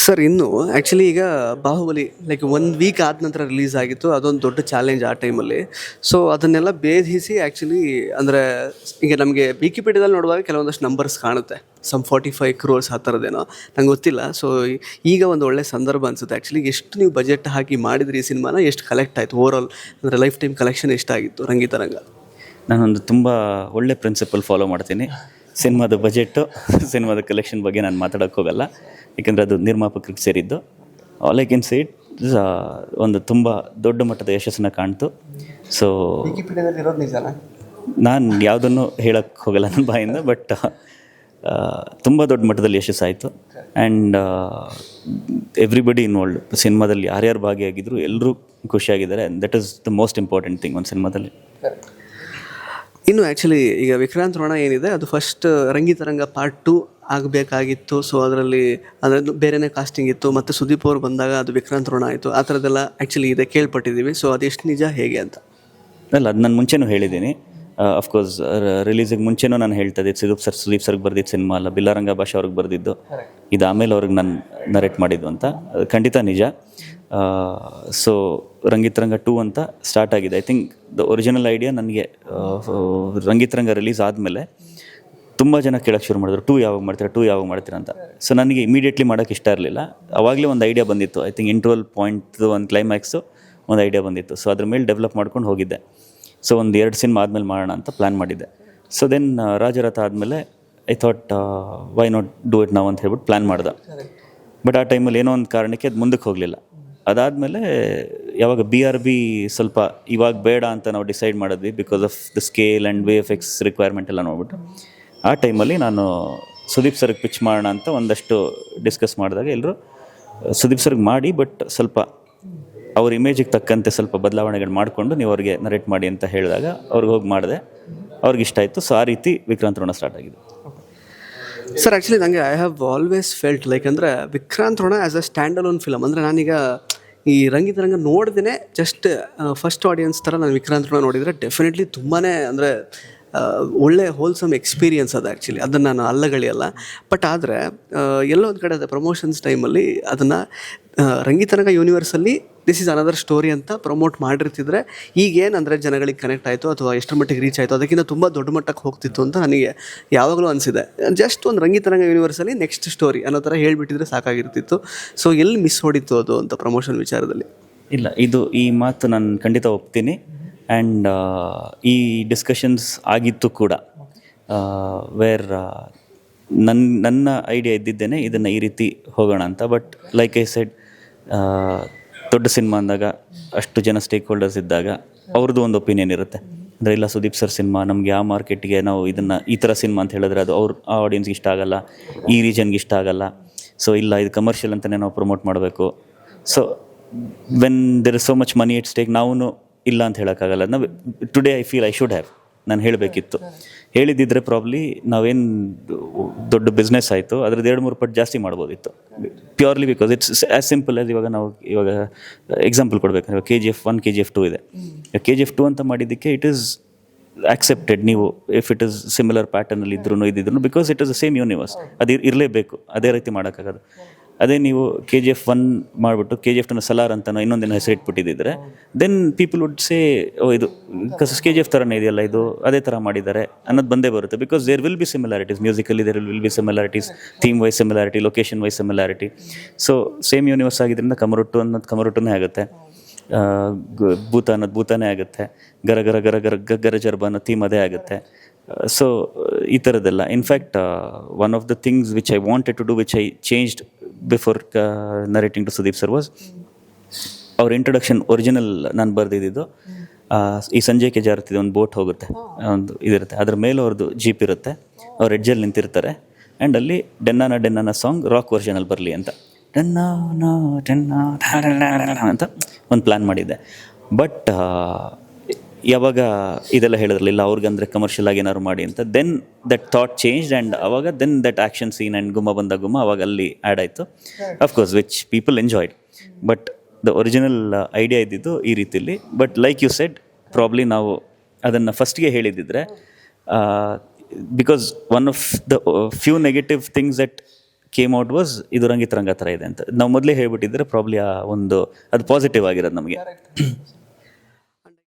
Sir ಇನ್ನು actually ಈಗ Bahubali like ಒಂದು ವೀಕ್ ಆದ ನಂತರ ರಿಲೀಸ್ ಆಗಿತ್ತು. ಅದೊಂದು ದೊಡ್ಡ ಚಾಲೆಂಜ್ ಆ ಟೈಮಲ್ಲಿ ಸೊ ಅದನ್ನೆಲ್ಲ ಭೇದಿಸಿ ಆ್ಯಕ್ಚುಲಿ ಅಂದರೆ ಈಗ ನಮಗೆ ವಿಕಿಪೀಡಿಯಾದಲ್ಲಿ ನೋಡುವಾಗ ಕೆಲವೊಂದಷ್ಟು ನಂಬರ್ಸ್ ಕಾಣುತ್ತೆ. ಸಮ್ ಫಾರ್ಟಿ ಫೈವ್ ಕ್ರೋರ್ಸ್ ಆ ಥರದ್ದೇನೋ. ನಂಗೆ ಗೊತ್ತಿಲ್ಲ. ಸೊ ಈಗ ಒಂದು ಒಳ್ಳೆ ಸಂದರ್ಭ ಅನಿಸುತ್ತೆ. ಆ್ಯಕ್ಚುಲಿ ಎಷ್ಟು ನೀವು ಬಜೆಟ್ ಹಾಕಿ ಮಾಡಿದ್ರಿ ಈ ಸಿನಿಮಾನ ಎಷ್ಟು ಕಲೆಕ್ಟ್ ಆಯಿತು? ಓವರ್ ಆಲ್ ಅಂದರೆ ಲೈಫ್ ಟೈಮ್ ಕಲೆಕ್ಷನ್ ಎಷ್ಟಾಗಿತ್ತು ರಂಗಿತರಂಗ ನಾನೊಂದು ತುಂಬ ಒಳ್ಳೆ ಪ್ರಿನ್ಸಿಪಲ್ ಫಾಲೋ ಮಾಡ್ತೀನಿ. ಸಿನಿಮಾದ ಬಜೆಟ್ಟು ಸಿನಿಮಾದ ಕಲೆಕ್ಷನ್ ಬಗ್ಗೆ ನಾನು ಮಾತಾಡೋಕ್ಕೆ ಹೋಗಲ್ಲ. ಯಾಕೆಂದರೆ ಅದು ನಿರ್ಮಾಪಕರಿಗೆ ಸೇರಿದ್ದು. ಆಲ್ ಐ ಕ್ಯಾನ್ ಸೇಟ್ ಒಂದು ತುಂಬ ದೊಡ್ಡ ಮಟ್ಟದ ಯಶಸ್ಸನ್ನು ಕಾಣ್ತು. ಸೊ ನಾನು ಯಾವುದನ್ನು ಹೇಳಕ್ಕೆ ಹೋಗಲ್ಲ ನನ್ನ ಬಾಯಿಂದ ಬಟ್ ತುಂಬ ದೊಡ್ಡ ಮಟ್ಟದಲ್ಲಿ ಯಶಸ್ಸಾಯಿತು. ಆ್ಯಂಡ್ ಎವ್ರಿಬಡಿ ಇನ್ವಾಲ್ಡ್ ಸಿನಿಮಾದಲ್ಲಿ ಯಾರ್ಯಾರು ಭಾಗಿಯಾಗಿದ್ರು ಎಲ್ಲರೂ ಖುಷಿಯಾಗಿದ್ದಾರೆ. That is the most important thing ಒಂದು ಸಿನಿಮಾದಲ್ಲಿ. ಇನ್ನು ಆ್ಯಕ್ಚುಲಿ ಈಗ ವಿಕ್ರಾಂತ್ ರೋಣ ಏನಿದೆ, ಅದು ಫಸ್ಟ್ ರಂಗಿತರಂಗ ಪಾರ್ಟ್ ಟು ಆಗಬೇಕಾಗಿತ್ತು. ಸೊ ಅದರಲ್ಲಿ ಅದರದ್ದು ಬೇರೆನೇ ಕಾಸ್ಟಿಂಗ್ ಇತ್ತು. ಮತ್ತು ಸುದೀಪ್ ಅವ್ರು ಬಂದಾಗ ಅದು ವಿಕ್ರಾಂತ್ ರೋಣ ಆಯಿತು. ಆ ಥರದ್ದೆಲ್ಲ ಆ್ಯಕ್ಚುಲಿ ಇದೆ, ಕೇಳ್ಪಟ್ಟಿದ್ದೀವಿ. ಸೊ ಅದೆಷ್ಟು ನಿಜ, ಹೇಗೆ ಅಂತ? ಅಲ್ಲ, ಅದು ನಾನು ಮುಂಚೆನೂ ಹೇಳಿದ್ದೀನಿ. ಅಫ್ಕೋರ್ಸ್ ರಿಲೀಸಿಗೆ ಮುಂಚೆನೂ ನಾನು ಹೇಳ್ತಾ ಇದ್ದೆ ಸುದೀಪ್ ಸರ್ ಸುದೀಪ್ ಸರ್ಗೆ ಬರ್ದಿದ್ದು ಸಿನಿಮಾ ಅಲ್ಲ ಬಿಲ್ಲಾರಂಗ ಭಾಷೆ ಅವ್ರಿಗೆ ಬರೆದಿದ್ದು. ಇದು ಆಮೇಲೆ ಅವ್ರಿಗೆ ನಾನು ನರೇಟ್ ಮಾಡಿದ್ದು ಅಂತ. ಅದು ಖಂಡಿತ ನಿಜ. ಸೊ ರಂಗಿತರಂಗ ಟೂ ಅಂತ ಸ್ಟಾರ್ಟ್ ಆಗಿದೆ. I think the original idea ನನಗೆ ರಂಗಿತರಂಗ ರಿಲೀಸ್ ಆದಮೇಲೆ ತುಂಬ ಜನ ಕೇಳೋಕ್ಕೆ ಶುರು ಮಾಡಿದ್ರು ಟೂ ಯಾವಾಗ ಮಾಡ್ತೀರಾ ಟೂ ಯಾವಾಗ ಮಾಡ್ತೀರಾ ಅಂತ. ಸೊ ನನಗೆ ಇಮಿಡಿಯೇಟ್ಲಿ ಮಾಡೋಕ್ಕೆ ಇಷ್ಟ ಇರಲಿಲ್ಲ. ಅವಾಗಲೇ ಒಂದು ಐಡಿಯಾ ಬಂದಿತ್ತು. ಐ ಥಿಂಕ್ ಇಂಟ್ರೋಲ್ ಪಾಯಿಂಟ್ ಒಂದು ಕ್ಲೈಮ್ಯಾಕ್ಸು ಒಂದು ಐಡಿಯಾ ಬಂದಿತ್ತು. ಸೊ ಅದ್ರ ಮೇಲೆ ಡೆವಲಪ್ ಮಾಡ್ಕೊಂಡು ಹೋಗಿದ್ದೆ. ಸೊ ಒಂದು ಎರಡು ಸಿನಿಮಾ ಆದಮೇಲೆ ಮಾಡೋಣ ಅಂತ ಪ್ಲ್ಯಾನ್ ಮಾಡಿದ್ದೆ. ಸೊ ದೆನ್ ರಾಜರಥ ಆದಮೇಲೆ I thought why not do it ನಾವು ಅಂತ ಹೇಳ್ಬಿಟ್ಟು ಪ್ಲ್ಯಾನ್ ಮಾಡ್ದೆ. ಬಟ್ ಆ ಟೈಮಲ್ಲಿ ಏನೋ ಒಂದು ಕಾರಣಕ್ಕೆ ಅದು ಮುಂದಕ್ಕೆ ಹೋಗಲಿಲ್ಲ. ಅದಾದಮೇಲೆ ಯಾವಾಗ ಬಿ ಆರ್ ಬಿ ಸ್ವಲ್ಪ ಇವಾಗ ಬೇಡ ಅಂತ ನಾವು ಡಿಸೈಡ್ ಮಾಡಿದ್ವಿ because of the scale and V F X requirement ಎಲ್ಲ ನೋಡ್ಬಿಟ್ಟು. ಆ ಟೈಮಲ್ಲಿ ನಾನು ಸುದೀಪ್ ಸರ್ಗೆ ಪಿಚ್ ಮಾಡೋಣ ಅಂತ ಒಂದಷ್ಟು ಡಿಸ್ಕಸ್ ಮಾಡಿದಾಗ ಎಲ್ಲರೂ ಸುದೀಪ್ ಸರ್ಗೆ ಮಾಡಿ ಬಟ್ ಸ್ವಲ್ಪ ಅವ್ರ ಇಮೇಜಿಗೆ ತಕ್ಕಂತೆ ಸ್ವಲ್ಪ ಬದಲಾವಣೆಗಳು ಮಾಡಿಕೊಂಡು ನೀವು ಅವ್ರಿಗೆ ನರೇಟ್ ಮಾಡಿ ಅಂತ ಹೇಳಿದಾಗ ಅವ್ರಿಗೆ ಹೋಗಿ ಮಾಡಿದೆ. ಅವ್ರಿಗೆ ಇಷ್ಟ ಆಯಿತು. ಸೊ ಆ ರೀತಿ ವಿಕ್ರಾಂತ್ ರೋಣ ಸ್ಟಾರ್ಟ್ ಆಗಿದೆ. ಸರ್ ಆ್ಯಕ್ಚುಲಿ ನನಗೆ I have always felt like ಅಂದರೆ Vikrant Rona as a stand alone film ಅಂದರೆ ನಾನೀಗ ಈ ರಂಗಿತ ರಂಗ ನೋಡ್ದೇ ಜಸ್ಟ್ ಫಸ್ಟ್ ಆಡಿಯನ್ಸ್ ಥರ ನಾನು ವಿಕ್ರಾಂತ್ ರೋಣ ನೋಡಿದರೆ ಡೆಫಿನೆಟ್ಲಿ ತುಂಬಾ ಅಂದರೆ ಒಳ್ಳೆ ಹೋಲ್ಸಮ್ ಎಕ್ಸ್ಪೀರಿಯನ್ಸ್ ಅದು ಆ್ಯಕ್ಚುಲಿ ಅದನ್ನು ನಾನು ಅಲ್ಲಗಳಿಯಲ್ಲ ಬಟ್ ಆದರೆ ಎಲ್ಲೋ ಒಂದು ಕಡೆ ಅದು ಪ್ರಮೋಷನ್ಸ್ ಟೈಮಲ್ಲಿ ಅದನ್ನು ರಂಗಿತರಂಗ ಯೂನಿವರ್ಸಲ್ಲಿ ದಿಸ್ ಈಸ್ ಅನದರ್ ಸ್ಟೋರಿ ಅಂತ ಪ್ರಮೋಟ್ ಮಾಡಿರ್ತಿದ್ರೆ ಈಗೇನಂದರೆ ಜನಗಳಿಗೆ ಕನೆಕ್ಟ್ ಆಯಿತು ಅಥವಾ ಎಷ್ಟರ ಮಟ್ಟಿಗೆ ರೀಚ್ ಆಯಿತು ಅದಕ್ಕಿಂತ ತುಂಬ ದೊಡ್ಡ ಮಟ್ಟಕ್ಕೆ ಹೋಗ್ತಿತ್ತು ಅಂತ ನನಗೆ ಯಾವಾಗಲೂ ಅನಿಸಿದೆ. ಜಸ್ಟ್ ಒಂದು ರಂಗಿತರಂಗ ಯೂನಿವರ್ಸಲ್ಲಿ ನೆಕ್ಸ್ಟ್ ಸ್ಟೋರಿ ಅನ್ನೋ ಥರ ಹೇಳಿಬಿಟ್ಟಿದ್ರೆ ಸಾಕಾಗಿರ್ತಿತ್ತು. ಸೊ ಎಲ್ಲಿ ಮಿಸ್ ಹೊಡಿತು ಅದು ಅಂತ ಪ್ರಮೋಷನ್ ವಿಚಾರದಲ್ಲಿ? ಇಲ್ಲ, ಇದು ಈ ಮಾತು ನಾನು ಖಂಡಿತ ಒಪ್ತೀನಿ. ಆ್ಯಂಡ್ ಈ ಡಿಸ್ಕಷನ್ಸ್ ಆಗಿತ್ತು ಕೂಡ. ವೇರ್ ನನ್ನ ನನ್ನ ಐಡಿಯಾ ಇದ್ದಿದ್ದೇನೆ, ಇದನ್ನು ಈ ರೀತಿ ಹೋಗೋಣ ಅಂತ. ಬಟ್ ಲೈಕ್ ಐ ಸೆಡ್ ದೊಡ್ಡ ಸಿನಿಮಾ ಅಂದಾಗ, ಅಷ್ಟು ಜನ ಸ್ಟೇಕ್ ಹೋಲ್ಡರ್ಸ್ ಇದ್ದಾಗ, ಅವ್ರದ್ದು ಒಂದು ಒಪಿನಿಯನ್ ಇರುತ್ತೆ. ಅಂದರೆ ಇಲ್ಲ, ಸುದೀಪ್ ಸರ್ ಸಿನಿಮಾ ನಮಗೆ ಆ ಮಾರ್ಕೆಟ್ಗೆ ನಾವು ಇದನ್ನು ಈ ಥರ ಸಿನಿಮಾ ಅಂತ ಹೇಳಿದ್ರೆ ಅದು ಅವ್ರ, ಆ ಆಡಿಯನ್ಸ್ಗೆ ಇಷ್ಟ ಆಗಲ್ಲ, ಈ ರೀಜನ್ಗೆ ಇಷ್ಟ ಆಗಲ್ಲ. ಸೊ ಇಲ್ಲ, ಇದು ಕಮರ್ಷಿಯಲ್ ಅಂತಲೇ ನಾವು ಪ್ರಮೋಟ್ ಮಾಡಬೇಕು. So when there is so much money at stake ನಾವು ಇಲ್ಲ ಅಂತ ಹೇಳೋಕ್ಕಾಗಲ್ಲ. ನಾವು today I feel I should have ನಾನು ಹೇಳಬೇಕಿತ್ತು. ಹೇಳಿದ್ದಿದ್ರೆ ಪ್ರಾಬ್ಲಿ ನಾವೇನು ದೊಡ್ಡ ಬಿಸ್ನೆಸ್ ಆಯಿತು. ಅದ್ರದ್ದು ಎರಡು ಮೂರು ಪಟ್ಟು ಜಾಸ್ತಿ ಮಾಡ್ಬೋದಿತ್ತು. Purely because it's as simple as ಇವಾಗ ನಾವು ಇವಾಗ example ಕೊಡಬೇಕಂದ್ರೆ K G F one K G F two ಇದೆ. ಕೆ ಜಿ ಎಫ್ ಟು ಅಂತ ಮಾಡಿದ್ದಕ್ಕೆ ಇಟ್ ಈಸ್ ಆಕ್ಸೆಪ್ಟೆಡ್ ನೀವು ಇಫ್ ಇಟ್ ಇಸ್ ಸಿಮಿಲರ್ ಪ್ಯಾಟರ್ನಲ್ಲಿ ಇದ್ರೂ ಇದ್ದಿದ್ರು because it is the same universe ಅದು ಇರಲೇಬೇಕು. ಅದೇ ರೀತಿ ಮಾಡೋಕ್ಕಾಗೋದು. ಅದೇ ನೀವು ಕೆ ಜಿ ಎಫ್ ಒನ್ ಮಾಡಿಬಿಟ್ಟು ಕೆ ಜಿ ಎಫ್ ಟನ್ನು ಸಲಾರ್ ಅಂತ ಇನ್ನೊಂದಿನ ಹೆಸರು ಇಟ್ಬಿಟ್ಟಿದ್ದಿದ್ರೆ then people would say oh, ಇದು ಕೆ ಜಿ ಎಫ್ ಥರನೇ ಇದೆಯಲ್ಲ ಇದು? ಅದೇ ಥರ ಮಾಡಿದ್ದಾರೆ. ಅನ್ನೋದು ಬಂದೇ ಬರುತ್ತೆ. Because there will be similarities musically there will be similarities theme wise similarity location wise similarity so same universe ಆಗಿದ್ದರಿಂದ ಕಮರೊಟ್ಟು ಅನ್ನೋದು ಕಮರೊಟ್ಟುನೇ ಆಗುತ್ತೆ. ಭೂತ ಅನ್ನೋದು ಭೂತಾನೇ ಆಗುತ್ತೆ. ಗರ ಗರ ಗರ ಗರ ಗ- ಗರ ಜರ್ಬ ಅನ್ನೋ ಥೀಮ್ ಅದೇ ಆಗುತ್ತೆ. ಸೊ ಈ ಥರದ್ದೆಲ್ಲ in fact one of the things which I wanted to do which I changed before narrating to Sudeep sir was ಅವ್ರ ಇಂಟ್ರೊಡಕ್ಷನ್ ಒರಿಜಿನಲ್ ನಾನು ಬರೆದಿದ್ದು ಈ ಸಂಜೆಗೆ ಜಾರುತ್ತಿದೆ ಒಂದು ಬೋಟ್ ಹೋಗುತ್ತೆ. ಒಂದು ಇದಿರುತ್ತೆ. ಅದ್ರ ಮೇಲೆ ಅವ್ರದ್ದು ಜೀಪ್ ಇರುತ್ತೆ. ಅವ್ರು ಎಡ್ಜಲ್ಲಿ ನಿಂತಿರ್ತಾರೆ. ಆ್ಯಂಡ್ ಅಲ್ಲಿ ಡೆನ್ನಾನ ಡೆನ್ನಾನ ಸಾಂಗ್ ರಾಕ್ ವರ್ಷನಲ್ಲಿ ಬರಲಿ ಅಂತ. ಡೆನ್ನಾನ ಡೆನ್ನ ಅಂತ ಒಂದು ಪ್ಲ್ಯಾನ್ ಮಾಡಿದ್ದೆ. ಬಟ್ ಯಾವಾಗ ಇದೆಲ್ಲ ಹೇಳಿದ್ರಲಿಲ್ಲ ಅವ್ರಿಗಂದ್ರೆ ಕಮರ್ಷಿಯಲ್ ಆಗಿ ಏನಾದ್ರು ಮಾಡಿ ಅಂತ. Then that thought change and ಅವಾಗ then that action scene and ಗುಮ್ಮ ಬಂದ ಗುಮ್ಮ ಅವಾಗ ಅಲ್ಲಿ ಆ್ಯಡ್ ಆಯಿತು. Of course which people enjoyed but the original idea ಇದ್ದಿದ್ದು ಈ ರೀತಿಯಲ್ಲಿ. But like you said probably ನಾವು ಅದನ್ನು ಫಸ್ಟ್ಗೆ ಹೇಳಿದ್ದಿದ್ರೆ because one of the few negative things that came out was ಇದು ರಂಗಿತರಂಗ ಥರ ಇದೆ ಅಂತ. ನಾವು ಮೊದಲೇ ಹೇಳ್ಬಿಟ್ಟಿದ್ರೆ ಪ್ರಾಬ್ಲಿ ಆ ಒಂದು ಅದು ಪಾಸಿಟಿವ್ ಆಗಿರೋದು ನಮಗೆ.